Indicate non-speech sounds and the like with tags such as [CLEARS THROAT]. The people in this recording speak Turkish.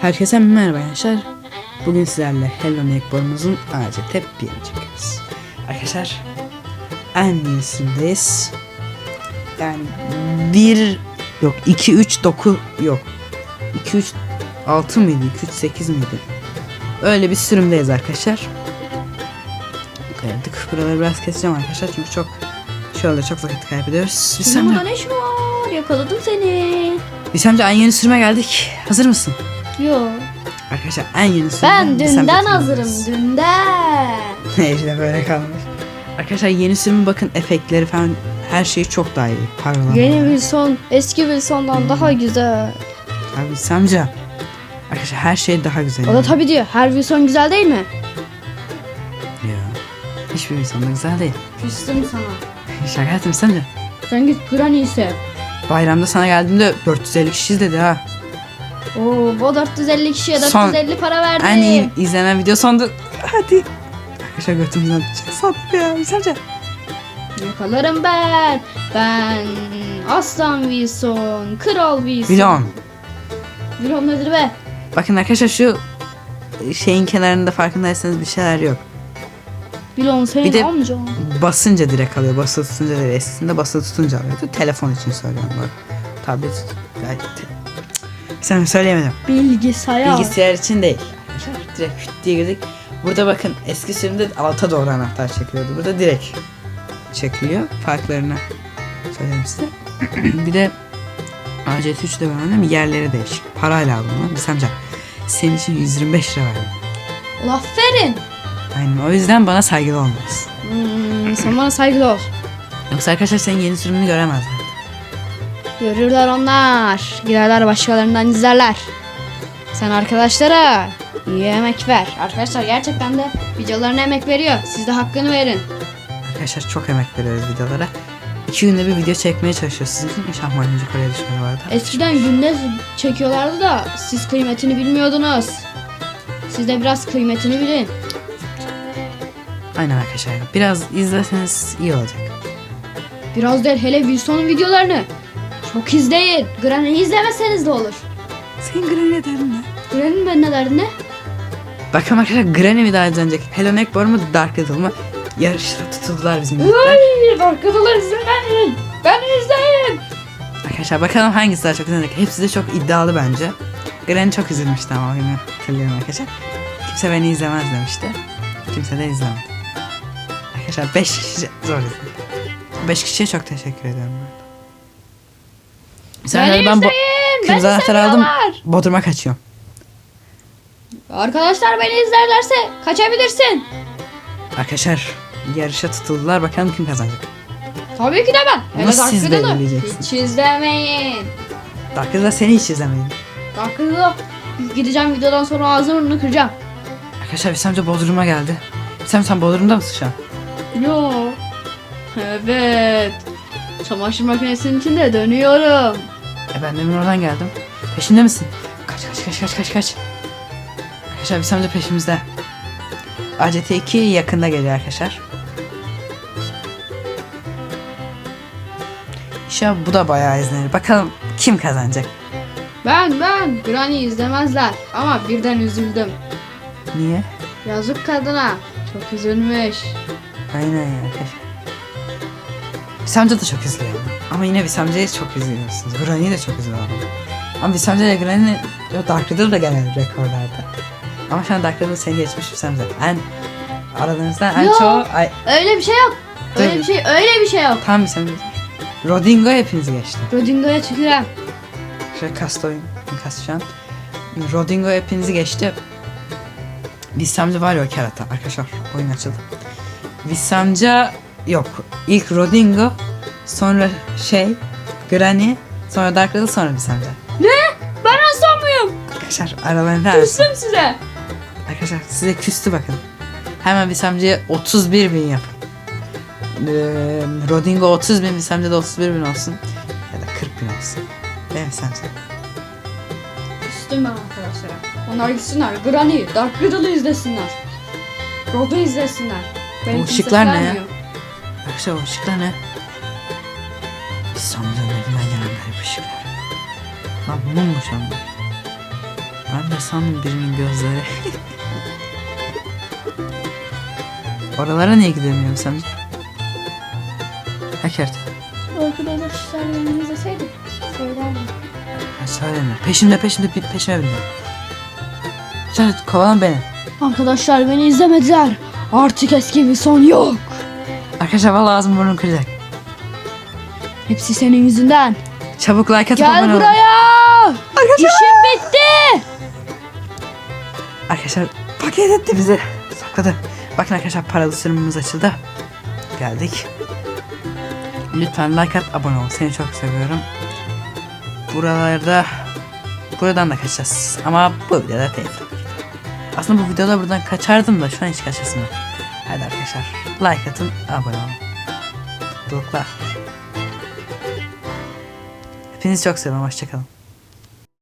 Herkese merhaba arkadaşlar. Bugün sizlerle Hello Neighbor'ımızın ACT birini çekiyoruz. Arkadaşlar en iyisindeyiz. Yani 1 yok 2 3 9 yok. 2 3 6 mıydı? 2 3 8 miydi? Öyle bir sürümdeyiz arkadaşlar. Kaydık. Buraları biraz keseceğim arkadaşlar çünkü çok anda çok vakit kaybediyoruz. Biz Senin sen burada ne işin var? Yakaladım seni. Biz amca en yeni sürüme geldik. Hazır mısın? Yo. Arkadaşlar en yeni sürüme Ben dünden hazırım. Dünden. [LAUGHS] işte böyle kalmış. Arkadaşlar yeni sürümün bakın efektleri falan her şey çok daha iyi. Parlama. Yeni Wilson eski Wilson'dan daha güzel. Abi Samca. Arkadaşlar her şey daha güzel. O da tabii diyor. Her Wilson güzel değil mi? Ya. Hiçbir insan da güzel değil. Küstüm sana. [LAUGHS] Şaka ettim Samca. Sen git Granny'yi sev. Bayramda sana geldiğimde 450 kişi dedi ha. Oo, bu 450 kişiye Son- 450 para verdi. En iyi izlenen video sondu. Hadi. Arkadaşlar götümüzden çok sattık ya. Samca. Yakalarım ben. Ben Aslan Wilson. Kral Wilson. Vilon. Wilson nedir be? Bakın arkadaşlar şu şeyin kenarında farkındaysanız bir şeyler yok. Wilson senin Bir de- amcan. basınca direkt alıyor. Basılı tutunca değil. Eskisinde basılı tutunca alıyordu. Telefon için söylüyorum arada. Tablet. belki te- Sen söyleyemedim. Bilgisayar. Bilgisayar için değil. Direkt küt diye girdik. Burada bakın eski sürümde alta doğru anahtar çekiliyordu. Burada direkt çekiliyor. Farklarını söyleyeyim size. [CLEARS THROAT] bir de ACT3'de ben annem yerleri değişik. Parayla aldım bunu. Biz amca senin için 125 lira verdim. Aferin. Aynen o yüzden bana saygılı olmalısın. Hmm, sen bana saygılı ol. Yoksa arkadaşlar senin yeni sürümünü göremezler. Görürler onlar. Giderler başkalarından izlerler. Sen arkadaşlara iyi emek ver. Arkadaşlar gerçekten de videolarına emek veriyor. Siz de hakkını verin. Arkadaşlar çok emek veriyoruz videolara. İki günde bir video çekmeye çalışıyoruz. Sizin [LAUGHS] inşallah maymuncu Kore'ye düşmedi vardı. Eskiden günde çekiyorlardı da siz kıymetini bilmiyordunuz. Siz de biraz kıymetini bilin. Aynen arkadaşlar. Biraz izleseniz iyi olacak. Biraz değil hele Wilson'un videolarını. Çok izleyin. Granny'i izlemeseniz de olur. Senin Granny derdin ne? Granny'nin ben ne derdi ne? Bakın arkadaşlar Granny mi daha izlenecek? Hello Neckbar mı Dark Riddle mı? Yarışta tutuldular bizim yüzden. Ay, arkadaşlar izleyin. Ben izleyin. Arkadaşlar bakalım hangisi daha çok izlenecek. Hepsi de çok iddialı bence. Granny çok üzülmüştü ama beni hatırlıyorum arkadaşlar. Kimse beni izlemez demişti. Kimse de izlemedi. Arkadaşlar 5 kişi zor izledi. 5 kişiye çok teşekkür ediyorum ben. Sen Beni ben bu kırmızı Beni anahtarı aldım. Bodrum'a kaçıyorum. Arkadaşlar beni izlerlerse kaçabilirsin. Arkadaşlar yarışa tutuldular. Bakalım kim kazanacak. Tabii ki de ben. Nasıl Dark siz belirleyeceksiniz? Hiç izlemeyin. Dark Riddle seni hiç izlemeyin. Dark Riddle'ı gideceğim videodan sonra ağzını kıracağım. Arkadaşlar Hüsam amca Bodrum'a geldi. Hüsam sen Bodrum'da mısın şu an? Yo. Evet. Çamaşır makinesinin içinde dönüyorum. E ben demin oradan geldim. Peşinde misin? Kaç kaç kaç kaç kaç kaç. Arkadaşlar Hüsam amca peşimizde. ACT2 yakında geliyor arkadaşlar. İnşallah bu da bayağı izlenir. Bakalım kim kazanacak? Ben ben Granny izlemezler ama birden üzüldüm. Niye? Yazık kadına. Çok üzülmüş. Aynen ya arkadaşlar. Amca da çok üzülüyor. Ama yine Hüsam amcayı çok üzülüyorsunuz. Granny'i de çok üzülüyor. Ama Hüsam amca ile Granny Dark Riddle da genel rekorlarda. Ama şu an Dark Riddle seni geçmiş Hüsam amca. En aranızda en Yo. çoğu ay, Öyle bir şey yok. Öyle Tabii. bir şey öyle bir şey yok. tam Hüsam amca. Rodingo hepinizi geçti. Rodingo'ya tükürem. Şöyle kast oyun. Kast şu an. Rodingo hepinizi geçti. Vissamca var ya o kerata. Arkadaşlar oyun açıldı. Vissamca yok. İlk Rodingo. Sonra şey. Granny. Sonra Dark Riddle sonra Vissamca. Ben aslan mıyım? Arkadaşlar aralarında arası. Küstüm size. Arkadaşlar size küstü bakın. Hemen Vissamca'ya 31 bin yapın. Ee, Rodingo 30 bin, Vissamca da 31 bin olsun. Ya da 40 bin olsun. Değil mi Vissamca? Küstüm ben arkadaşlara. Onlar gitsinler. Granny, Dark Riddle'ı izlesinler. Rod'u izlesinler. Benim Bu ışıklar ne ya? Arkadaşlar o ışıklar ne? Biz Samca'nın evinden gelen garip ışıklar. Lan mummuş onlar. Ben de sandım birinin gözleri. [LAUGHS] Oralara niye gidemiyorum sen? Hakert. Arkadaşlar beni izleseydi söylerdim. Ha söyleme. Peşimde peşimde bir peşime bindi. Sen kovalan beni. Arkadaşlar beni izlemediler. Artık eski bir son yok. Arkadaşlar valla ağzım burnum kıracak. Hepsi senin yüzünden. Çabuk like atıp Gel abone olun. buraya. İşim bitti. Arkadaşlar paket etti bizi. Sakladı. Bakın arkadaşlar paralı sürümümüz açıldı. Geldik. Lütfen like at abone ol. Seni çok seviyorum. Buralarda buradan da kaçacağız. Ama bu videoda değil. Aslında bu videoda buradan kaçardım da şu an hiç kaçasım yok. Hadi arkadaşlar like atın abone olun. Mutluluklar. Hepinizi çok seviyorum. Hoşçakalın.